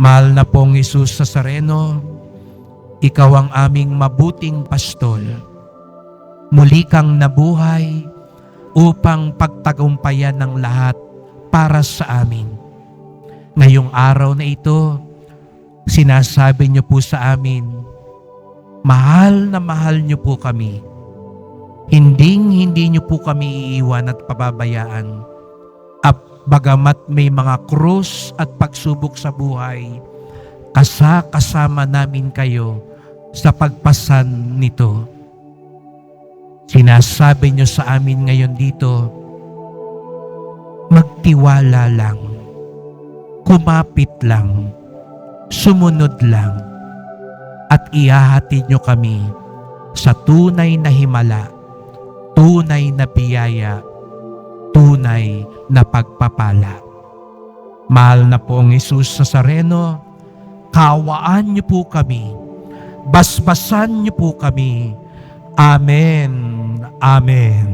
Mahal na pong Isus sa Sareno, Ikaw ang aming mabuting pastol. Muli kang nabuhay upang pagtagumpayan ng lahat para sa amin. Ngayong araw na ito, sinasabi niyo po sa amin, mahal na mahal niyo po kami. Hinding hindi niyo po kami iiwan at pababayaan. At bagamat may mga krus at pagsubok sa buhay, kasakasama namin kayo sa pagpasan nito. Sinasabi niyo sa amin ngayon dito, magtiwala lang, kumapit lang, sumunod lang, at ihahatid niyo kami sa tunay na himala, tunay na biyaya, tunay na pagpapala. Mahal na po ang Isus sa Sareno, kawaan niyo po kami, basbasan niyo po kami. Amen. Amen.